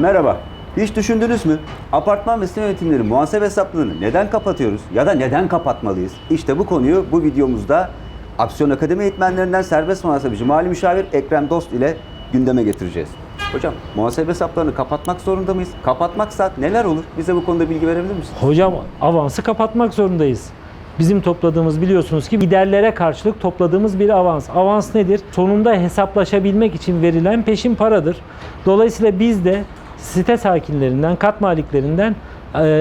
Merhaba. Hiç düşündünüz mü? Apartman ve site yönetimleri muhasebe hesaplarını neden kapatıyoruz ya da neden kapatmalıyız? İşte bu konuyu bu videomuzda Aksiyon Akademi eğitmenlerinden serbest muhasebeci mali müşavir Ekrem Dost ile gündeme getireceğiz. Hocam muhasebe hesaplarını kapatmak zorunda mıyız? Kapatmaksa neler olur? Bize bu konuda bilgi verebilir misiniz? Hocam avansı kapatmak zorundayız. Bizim topladığımız biliyorsunuz ki giderlere karşılık topladığımız bir avans. Avans nedir? Sonunda hesaplaşabilmek için verilen peşin paradır. Dolayısıyla biz de site sakinlerinden, kat maliklerinden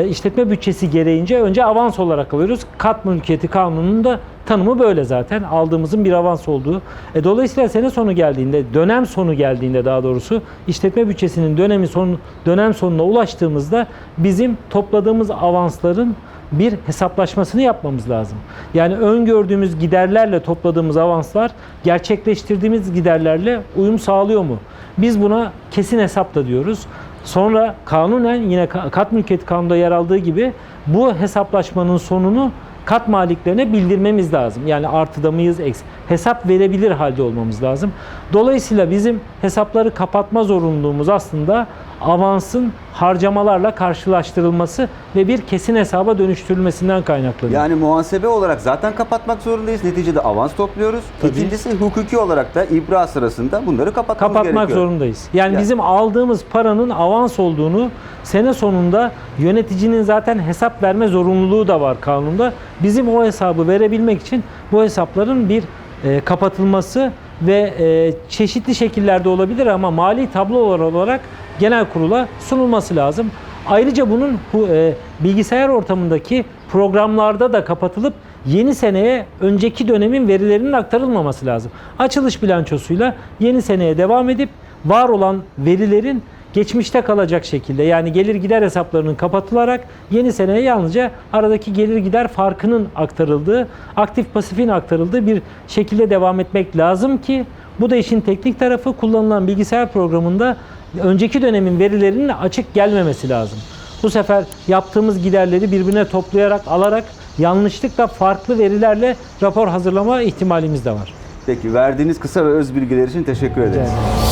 işletme bütçesi gereğince önce avans olarak alıyoruz. Kat mülkiyeti kanununun da tanımı böyle zaten. Aldığımızın bir avans olduğu. E, dolayısıyla sene sonu geldiğinde, dönem sonu geldiğinde daha doğrusu işletme bütçesinin dönemi sonu dönem sonuna ulaştığımızda bizim topladığımız avansların bir hesaplaşmasını yapmamız lazım. Yani öngördüğümüz giderlerle topladığımız avanslar gerçekleştirdiğimiz giderlerle uyum sağlıyor mu? Biz buna kesin hesapla diyoruz. Sonra kanunen yine ka- kat mülkiyeti kanunda yer aldığı gibi bu hesaplaşmanın sonunu kat maliklerine bildirmemiz lazım. Yani artıda mıyız, eks hesap verebilir halde olmamız lazım. Dolayısıyla bizim hesapları kapatma zorunluluğumuz aslında avansın harcamalarla karşılaştırılması ve bir kesin hesaba dönüştürülmesinden kaynaklanıyor. Yani muhasebe olarak zaten kapatmak zorundayız. Neticede avans topluyoruz. Tabii. İkincisi hukuki olarak da ibra sırasında bunları kapatmamız kapatmak gerekiyor. zorundayız. Yani Ya- bizim aldığımız paranın avans olduğunu sene sonunda yöneticinin zaten hesap verme zorunluluğu da var kanunda. Bizim o hesabı verebilmek için bu hesapların bir e, kapatılması ve e, çeşitli şekillerde olabilir ama mali tablolar olarak genel kurula sunulması lazım. Ayrıca bunun bu e, bilgisayar ortamındaki programlarda da kapatılıp yeni seneye önceki dönemin verilerinin aktarılmaması lazım. Açılış bilançosuyla yeni seneye devam edip var olan verilerin geçmişte kalacak şekilde yani gelir gider hesaplarının kapatılarak yeni seneye yalnızca aradaki gelir gider farkının aktarıldığı, aktif pasifin aktarıldığı bir şekilde devam etmek lazım ki bu da işin teknik tarafı kullanılan bilgisayar programında önceki dönemin verilerinin açık gelmemesi lazım. Bu sefer yaptığımız giderleri birbirine toplayarak, alarak yanlışlıkla farklı verilerle rapor hazırlama ihtimalimiz de var. Peki verdiğiniz kısa ve öz bilgiler için teşekkür ederiz. Evet.